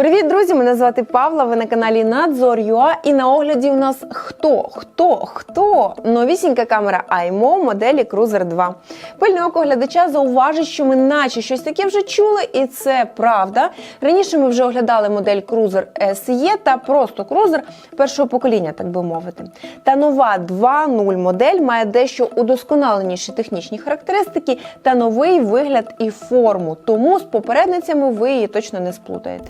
Привіт, друзі! Мене звати Павла. Ви на каналі Надзор.ua і на огляді у нас хто? Хто? Хто? Новісінька камера iMO моделі Cruiser 2. Пильне око глядача зауважить, що ми наче щось таке вже чули, і це правда. Раніше ми вже оглядали модель Cruiser SE та просто Cruiser першого покоління, так би мовити. Та нова 2.0 модель має дещо удосконаленіші технічні характеристики та новий вигляд і форму. Тому з попередницями ви її точно не сплутаєте.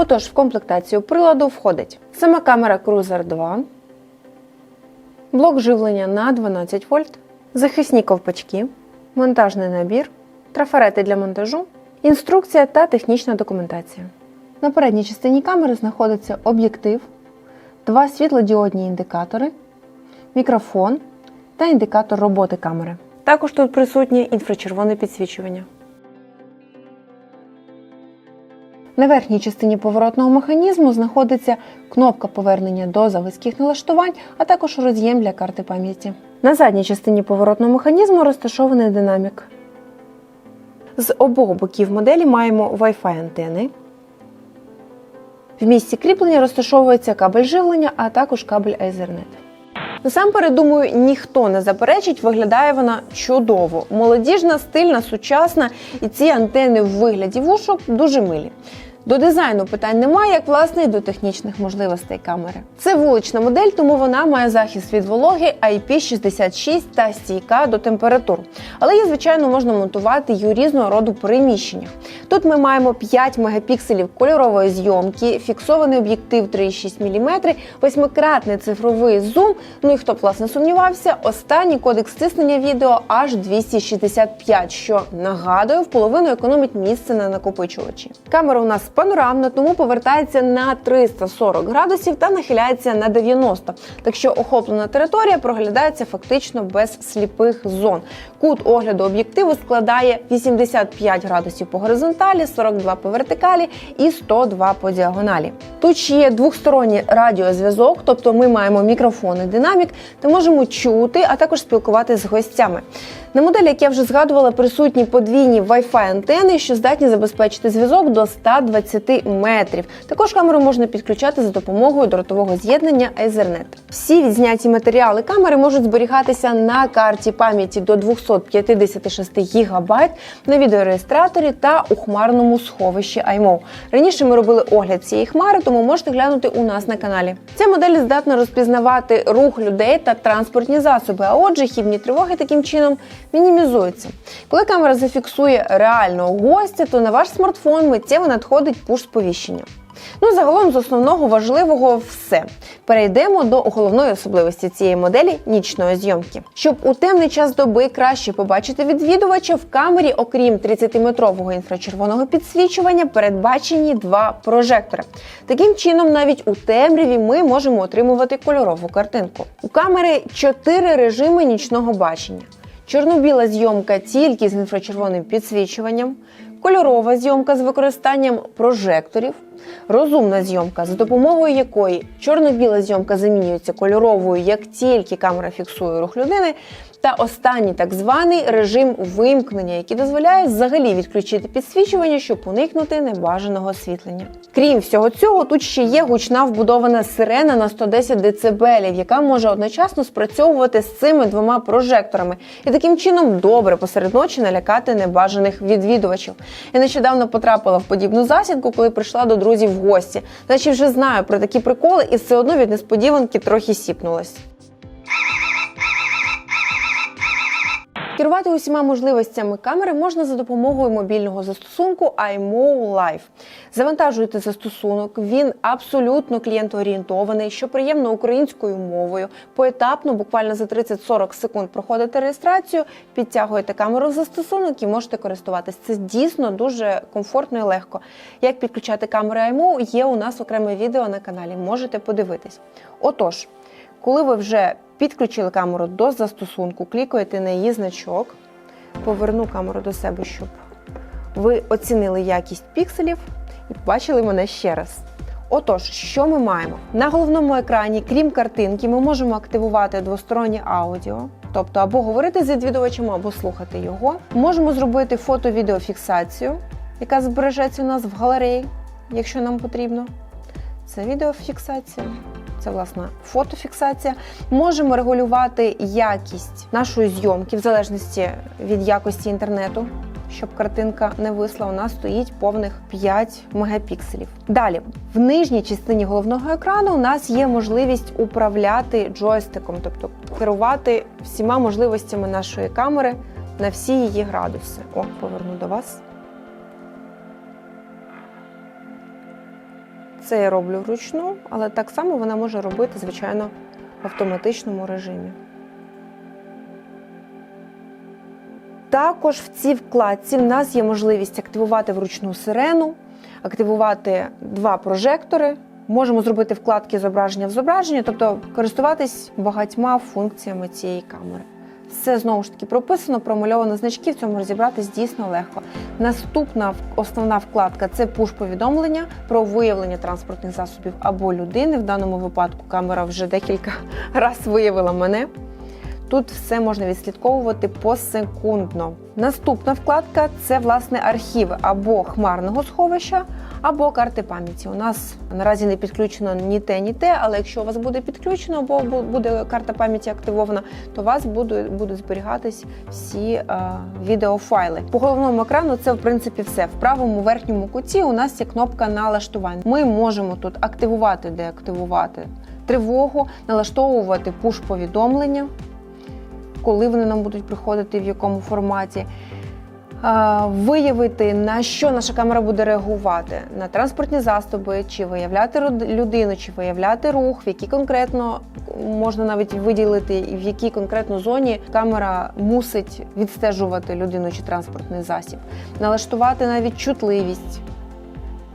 Отож, в комплектацію приладу входить сама камера Cruiser 2, блок живлення на 12 вольт, захисні ковпачки, монтажний набір, трафарети для монтажу, інструкція та технічна документація. На передній частині камери знаходиться об'єктив, два світлодіодні індикатори, мікрофон та індикатор роботи камери. Також тут присутнє інфрачервоне підсвічування. На верхній частині поворотного механізму знаходиться кнопка повернення до заводських налаштувань, а також роз'єм для карти пам'яті. На задній частині поворотного механізму розташований динамік. З обох боків моделі маємо Wi-Fi антени. В місці кріплення розташовується кабель живлення, а також кабель Ethernet. Насамперед, думаю, ніхто не заперечить, виглядає вона чудово. Молодіжна, стильна, сучасна, і ці антени в вигляді вушок дуже милі. До дизайну питань немає, як власне і до технічних можливостей камери. Це вулична модель, тому вона має захист від вологи IP66 та стійка до температур. Але її, звичайно, можна монтувати і у різного роду приміщеннях. Тут ми маємо 5 мегапікселів кольорової зйомки, фіксований об'єктив 3,6 мм, восьмикратний цифровий зум. Ну і хто б власне сумнівався, останній кодекс стиснення відео аж 265, що нагадую, в половину економить місце на накопичувачі. Камера у нас панорамна, тому повертається на 340 градусів та нахиляється на 90. Так що охоплена територія проглядається фактично без сліпих зон. Кут огляду об'єктиву складає 85 градусів по горизонталі, 42 по вертикалі і 102 по діагоналі. Тут ще є двохсторонній радіозв'язок, тобто ми маємо мікрофон і динамік та можемо чути, а також спілкуватися з гостями. На моделі, як я вже згадувала, присутні подвійні Wi-Fi антени, що здатні забезпечити зв'язок до 120 метрів. Також камеру можна підключати за допомогою дротового з'єднання Ethernet. Всі відзняті матеріали камери можуть зберігатися на карті пам'яті до 256 ГБ на відеореєстраторі та у хмарному сховищі iMO. Раніше ми робили огляд цієї хмари, тому можете глянути у нас на каналі. Ця модель здатна розпізнавати рух людей та транспортні засоби, а отже, хібні тривоги таким чином мінімізуються. Коли камера зафіксує реального гостя, то на ваш смартфон миттєво надходить пуш-сповіщення. Ну, загалом з основного важливого все. Перейдемо до головної особливості цієї моделі нічної зйомки. Щоб у темний час доби краще побачити відвідувача, в камері, окрім 30-метрового інфрачервоного підсвічування, передбачені два прожектори. Таким чином, навіть у темряві ми можемо отримувати кольорову картинку. У камери чотири режими нічного бачення. Чорно-біла зйомка тільки з інфрачервоним підсвічуванням, кольорова зйомка з використанням прожекторів, розумна зйомка, за допомогою якої чорно-біла зйомка замінюється кольоровою, як тільки камера фіксує рух людини. Та останній так званий режим вимкнення, який дозволяє взагалі відключити підсвічування, щоб уникнути небажаного освітлення. Крім всього цього, тут ще є гучна вбудована сирена на 110 дБ, яка може одночасно спрацьовувати з цими двома прожекторами і таким чином добре посеред ночі налякати небажаних відвідувачів. Я нещодавно потрапила в подібну засідку, коли прийшла до друзів в гості. Значить, вже знаю про такі приколи, і все одно від несподіванки трохи сіпнулась. Керувати усіма можливостями камери можна за допомогою мобільного застосунку iMO Live. Завантажуєте застосунок, він абсолютно клієнтоорієнтований, що приємно українською мовою. Поетапно, буквально за 30-40 секунд проходите реєстрацію, підтягуєте камеру в застосунок і можете користуватись. Це дійсно дуже комфортно і легко. Як підключати камеру iMO, є у нас окреме відео на каналі. Можете подивитись. Отож, коли ви вже підключили камеру до застосунку, клікаєте на її значок, поверну камеру до себе, щоб ви оцінили якість пікселів і побачили мене ще раз. Отож, що ми маємо? На головному екрані, крім картинки, ми можемо активувати двостороннє аудіо. тобто або говорити з відвідувачем, або слухати його. Можемо зробити фото-відеофіксацію, яка збережеться у нас в галереї, якщо нам потрібно. Це відеофіксація, це власне фотофіксація. Можемо регулювати якість нашої зйомки в залежності від якості інтернету. Щоб картинка не висла, у нас стоїть повних 5 мегапікселів. Далі, в нижній частині головного екрану у нас є можливість управляти джойстиком, тобто керувати всіма можливостями нашої камери на всі її градуси. О, поверну до вас. Це я роблю вручну, але так само вона може робити, звичайно, в автоматичному режимі. Також в цій вкладці в нас є можливість активувати вручну сирену, активувати два прожектори. Можемо зробити вкладки зображення в зображення, тобто користуватись багатьма функціями цієї камери. Все знову ж таки прописано, промальовано значки, в цьому розібратись дійсно легко. Наступна основна вкладка це пуш-повідомлення про виявлення транспортних засобів або людини. В даному випадку камера вже декілька разів виявила мене. Тут все можна відслідковувати посекундно. Наступна вкладка це власне архіви або хмарного сховища, або карти пам'яті. У нас наразі не підключено ні те, ні те, але якщо у вас буде підключено, або буде карта пам'яті активована, то у вас будуть, будуть зберігатись всі е, відеофайли. По головному екрану це в принципі все. В правому верхньому куті у нас є кнопка налаштування. Ми можемо тут активувати, деактивувати тривогу, налаштовувати пуш-повідомлення коли вони нам будуть приходити, в якому форматі. Виявити, на що наша камера буде реагувати на транспортні засоби, чи виявляти людину, чи виявляти рух, в якій конкретно можна навіть виділити, в якій конкретно зоні камера мусить відстежувати людину чи транспортний засіб, налаштувати навіть чутливість.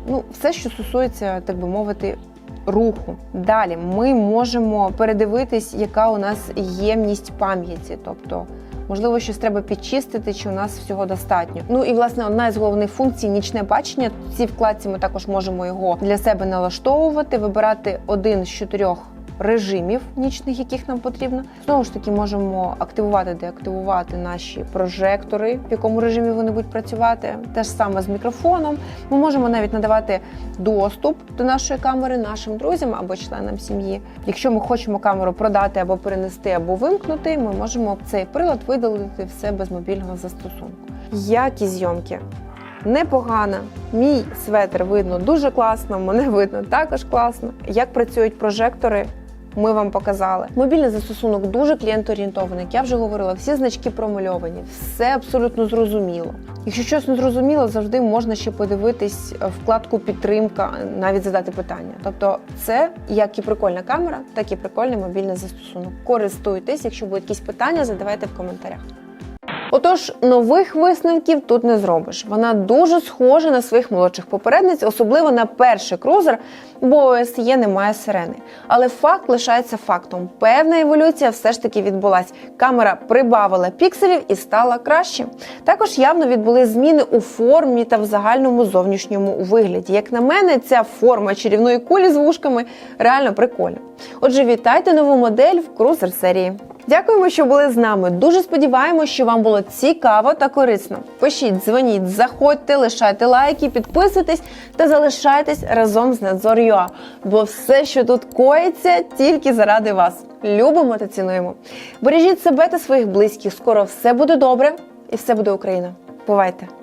Ну, все, що стосується, так би мовити, руху. Далі ми можемо передивитись, яка у нас ємність пам'яті, тобто. Можливо, щось треба підчистити, чи у нас всього достатньо. Ну і власне одна з головних функцій нічне бачення. В цій вкладці ми також можемо його для себе налаштовувати, вибирати один з чотирьох режимів нічних, яких нам потрібно. Знову ж таки, можемо активувати, деактивувати наші прожектори, в якому режимі вони будуть працювати. Те ж саме з мікрофоном. Ми можемо навіть надавати доступ до нашої камери нашим друзям або членам сім'ї. Якщо ми хочемо камеру продати або перенести, або вимкнути, ми можемо цей прилад видалити все без мобільного застосунку. Якість зйомки. Непогана. Мій светр видно дуже класно, мене видно також класно. Як працюють прожектори, ми вам показали. Мобільний застосунок дуже клієнтоорієнтований. Як я вже говорила, всі значки промальовані, все абсолютно зрозуміло. Якщо щось не зрозуміло, завжди можна ще подивитись вкладку підтримка, навіть задати питання. Тобто, це як і прикольна камера, так і прикольний мобільний застосунок. Користуйтесь, якщо будуть якісь питання, задавайте в коментарях. Отож, нових висновків тут не зробиш. Вона дуже схожа на своїх молодших попередниць, особливо на перший крузер, бо OSE немає сирени. Але факт лишається фактом. Певна еволюція все ж таки відбулась. Камера прибавила пікселів і стала краще. Також явно відбули зміни у формі та в загальному зовнішньому вигляді. Як на мене, ця форма чарівної кулі з вушками реально прикольна. Отже, вітайте нову модель в крузер серії. Дякуємо, що були з нами. Дуже сподіваємося, що вам було цікаво та корисно. Пишіть, дзвоніть, заходьте, лишайте лайки, підписуйтесь та залишайтесь разом з Надзор.ua, бо все, що тут коїться, тільки заради вас. Любимо та цінуємо. Бережіть себе та своїх близьких. Скоро все буде добре і все буде Україна. Бувайте!